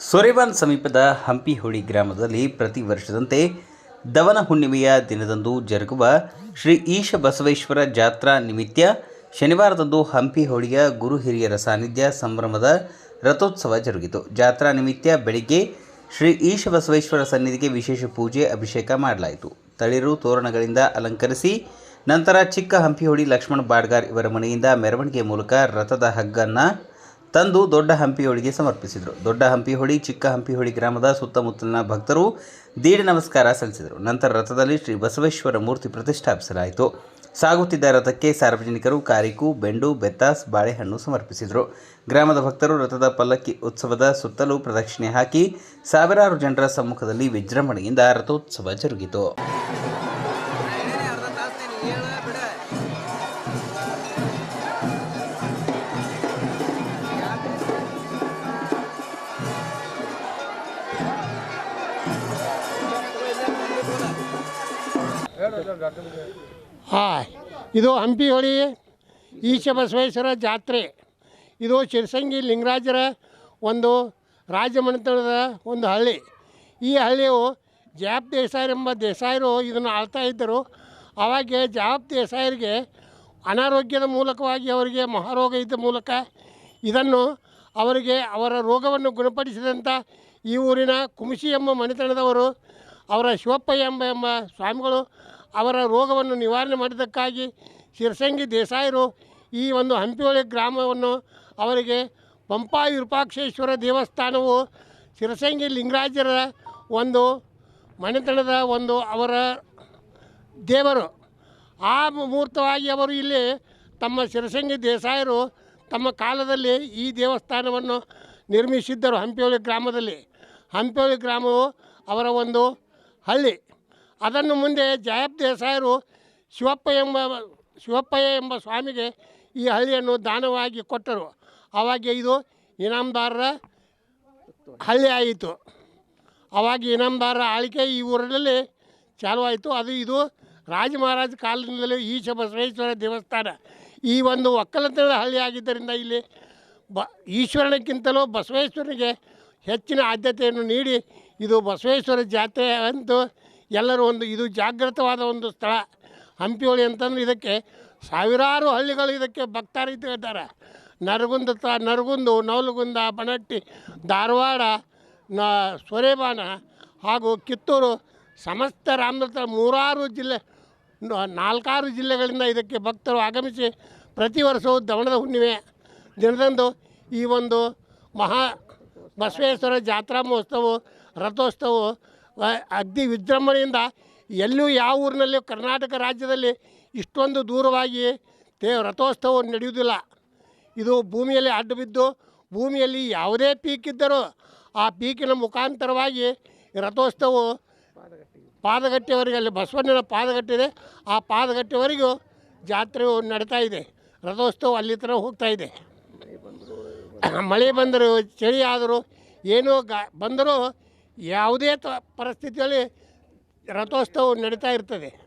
ಸೊರೆವಾನ್ ಸಮೀಪದ ಹಂಪಿಹೊಳಿ ಗ್ರಾಮದಲ್ಲಿ ಪ್ರತಿ ವರ್ಷದಂತೆ ದವನ ಹುಣ್ಣಿಮೆಯ ದಿನದಂದು ಜರುಗುವ ಶ್ರೀ ಈಶ ಬಸವೇಶ್ವರ ಜಾತ್ರಾ ನಿಮಿತ್ತ ಶನಿವಾರದಂದು ಹಂಪಿಹೊಳಿಯ ಗುರು ಹಿರಿಯರ ಸಾನ್ನಿಧ್ಯ ಸಂಭ್ರಮದ ರಥೋತ್ಸವ ಜರುಗಿತು. ಜಾತ್ರಾ ನಿಮಿತ್ತ ಬೆಳಿಗ್ಗೆ ಶ್ರೀ ಈಶ ಬಸವೇಶ್ವರ ಸನ್ನಿಧಿಗೆ ವಿಶೇಷ ಪೂಜೆ, ಅಭಿಷೇಕ ಮಾಡಲಾಯಿತು. ತಳಿರು ತೋರಣಗಳಿಂದ ಅಲಂಕರಿಸಿ ನಂತರ ಚಿಕ್ಕ ಹಂಪಿಹೊಳಿ ಲಕ್ಷ್ಮಣ ಬಾಡ್ಗಾರ್ ಇವರ ಮನೆಯಿಂದ ಮೆರವಣಿಗೆ ಮೂಲಕ ರಥದ ಹಗ್ಗನ್ನು ತಂದು ದೊಡ್ಡ ಹಂಪಿಹೊಳಿಗೆ ಸಮರ್ಪಿಸಿದರು. ದೊಡ್ಡ ಹಂಪಿಹೊಳಿ ಚಿಕ್ಕ ಹಂಪಿಹೊಳಿ ಗ್ರಾಮದ ಸುತ್ತಮುತ್ತಲಿನ ಭಕ್ತರು ದೀಡ ನಮಸ್ಕಾರ ಸಲ್ಲಿಸಿದರು. ನಂತರ ರಥದಲ್ಲಿ ಶ್ರೀ ಬಸವೇಶ್ವರ ಮೂರ್ತಿ ಪ್ರತಿಷ್ಠಾಪಿಸಲಾಯಿತು. ಸಾಗುತ್ತಿದ್ದ ರಥಕ್ಕೆ ಸಾರ್ವಜನಿಕರು ಕಾರಿಕು, ಬೆಂಡು, ಬೆತ್ತಾಸ್, ಬಾಳೆಹಣ್ಣು ಸಮರ್ಪಿಸಿದರು. ಗ್ರಾಮದ ಭಕ್ತರು ರಥದ ಪಲ್ಲಕ್ಕಿ ಉತ್ಸವದ ಸುತ್ತಲೂ ಪ್ರದಕ್ಷಿಣೆ ಹಾಕಿ ಸಾವಿರಾರು ಜನರ ಸಮ್ಮುಖದಲ್ಲಿ ವಿಜೃಂಭಣೆಯಿಂದ ರಥೋತ್ಸವ ಜರುಗಿತು. ಹಾಂ, ಇದು ಹಂಪಿ ಹೊಳಿ ಈಶ ಬಸವೇಶ್ವರ ಜಾತ್ರೆ. ಇದು ಶಿರಸಂಗಿ ಲಿಂಗರಾಜರ ಒಂದು ರಾಜಮನೆತನದ ಒಂದು ಹಳ್ಳಿ. ಈ ಹಳ್ಳಿಯು ಜಾಪ್ ದೇಸಾಯರೆಂಬ ದೇಸಾಯರು ಇದನ್ನು ಆಳ್ತಾ ಇದ್ದರು. ಅವಾಗ ಜಾಪ್ ದೇಸಾಯರಿಗೆ ಅನಾರೋಗ್ಯದ ಮೂಲಕವಾಗಿ ಅವರಿಗೆ ಮಹಾರೋಗ ಇದ್ದ ಮೂಲಕ ಇದನ್ನು ಅವರಿಗೆ ಅವರ ರೋಗವನ್ನು ಗುಣಪಡಿಸಿದಂಥ ಈ ಊರಿನ ಕುಮಸಿ ಎಂಬ ಮನೆತನದವರು, ಅವರ ಶಿವಪ್ಪ ಎಂಬ ಎಂಬ ಸ್ವಾಮಿಗಳು ಅವರ ರೋಗವನ್ನು ನಿವಾರಣೆ ಮಾಡಿದ್ದಕ್ಕಾಗಿ ಶಿರಸಂಗಿ ದೇಸಾಯರು ಈ ಒಂದು ಹಂಪಿಹೊಳೆ ಗ್ರಾಮವನ್ನು ಅವರಿಗೆ ಪಂಪಾ ವಿರೂಪಾಕ್ಷೇಶ್ವರ ದೇವಸ್ಥಾನವು ಶಿರಸಂಗಿ ಲಿಂಗರಾಜರ ಒಂದು ಮನೆತನದ ಒಂದು ಅವರ ದೇವರು. ಆ ಮುಹೂರ್ತವಾಗಿ ಅವರು ಇಲ್ಲಿ ತಮ್ಮ ಶಿರಸಂಗಿ ದೇಸಾಯರು ತಮ್ಮ ಕಾಲದಲ್ಲಿ ಈ ದೇವಸ್ಥಾನವನ್ನು ನಿರ್ಮಿಸಿದ್ದರು ಹಂಪಿಹೊಳಿ ಗ್ರಾಮದಲ್ಲಿ. ಹಂಪಿಹೊಳಿ ಗ್ರಾಮವು ಅವರ ಒಂದು ಹಳ್ಳಿ. ಅದನ್ನು ಮುಂದೆ ಜಯಪ್ ದೇಸಾಯರು ಶಿವಪ್ಪ ಎಂಬ ಶಿವಪ್ಪಯ್ಯ ಎಂಬ ಸ್ವಾಮಿಗೆ ಈ ಹಳ್ಳಿಯನ್ನು ದಾನವಾಗಿ ಕೊಟ್ಟರು. ಆವಾಗ ಇದು ಇನಾಮದಾರರ ಹಳ್ಳಿ ಆಯಿತು. ಅವಾಗ ಇನಾಮದಾರರ ಆಳಿಕೆ ಈ ಊರಿನಲ್ಲಿ ಚಾಲು ಅದು ಇದು ರಾಜ ಮಹಾರಾಜ ಕಾಲದಿಂದಲೇ ಈಶ ಬಸವೇಶ್ವರ ದೇವಸ್ಥಾನ. ಈ ಒಂದು ಒಕ್ಕಲತನದ ಹಳ್ಳಿ ಆಗಿದ್ದರಿಂದ ಇಲ್ಲಿ ಬ ಈಶ್ವರನಕ್ಕಿಂತಲೂ ಬಸವೇಶ್ವರನಿಗೆ ಹೆಚ್ಚಿನ ಆದ್ಯತೆಯನ್ನು ನೀಡಿ ಇದು ಬಸವೇಶ್ವರ ಜಾತ್ರೆ ಅಂತೂ ಎಲ್ಲರೂ ಒಂದು ಇದು ಜಾಗೃತವಾದ ಒಂದು ಸ್ಥಳ. ಹಂಪಿಯೋಳಿ ಅಂತಂದ್ರೆ ಇದಕ್ಕೆ ಸಾವಿರಾರು ಹಳ್ಳಿಗಳು ಇದಕ್ಕೆ ಭಕ್ತಾರಿದ್ದಾರೆ ನರಗುಂದ ತ, ನರಗುಂದು, ನವಲಗುಂದ, ಬನಟ್ಟಿ, ಧಾರವಾಡ, ನ ಸೊರೆಬಾನ ಹಾಗೂ ಕಿತ್ತೂರು ಸಮಸ್ತ ರಾಮದತ್ತ ಮೂರಾರು ಜಿಲ್ಲೆ ನಾಲ್ಕಾರು ಜಿಲ್ಲೆಗಳಿಂದ ಇದಕ್ಕೆ ಭಕ್ತರು ಆಗಮಿಸಿ ಪ್ರತಿ ವರ್ಷವೂ ದವಣದ ಹುಣ್ಣಿಮೆ ದಿನದಂದು ಈ ಒಂದು ಮಹಾ ಬಸವೇಶ್ವರ ಜಾತ್ರಾ ಮಹೋತ್ಸವ ರಥೋತ್ಸವ ಅಗ್ದಿ ವಿಜೃಂಭಣೆಯಿಂದ ಎಲ್ಲೂ ಯಾವ ಊರಿನಲ್ಲಿಯೂ ಕರ್ನಾಟಕ ರಾಜ್ಯದಲ್ಲಿ ಇಷ್ಟೊಂದು ದೂರವಾಗಿ ತೇ ರಥೋತ್ಸವ ನಡೆಯುವುದಿಲ್ಲ. ಇದು ಭೂಮಿಯಲ್ಲಿ ಅಡ್ಡ ಬಿದ್ದು ಭೂಮಿಯಲ್ಲಿ ಯಾವುದೇ ಪೀಕ್ ಇದ್ದರೂ ಆ ಪೀಕಿನ ಮುಖಾಂತರವಾಗಿ ರಥೋತ್ಸವ ಪಾದಗಟ್ಟೆವರೆಗೆ ಅಲ್ಲಿ ಬಸವಣ್ಣನ ಪಾದಗಟ್ಟಿದೆ. ಆ ಪಾದಗಟ್ಟೆವರೆಗೂ ಜಾತ್ರೆಯು ನಡೀತಾ ಇದೆ. ರಥೋತ್ಸವ ಅಲ್ಲಿ ಥರ ಹೋಗ್ತಾ ಇದೆ. ಮಳೆ ಬಂದರೂ, ಚಳಿ ಆದರೂ, ಏನೋ ಗ ಬಂದರೂ ಯಾವುದೇ ಪರಿಸ್ಥಿತಿಯಲ್ಲಿ ರಥೋತ್ಸವ ನಡೀತಾ ಇರ್ತದೆ.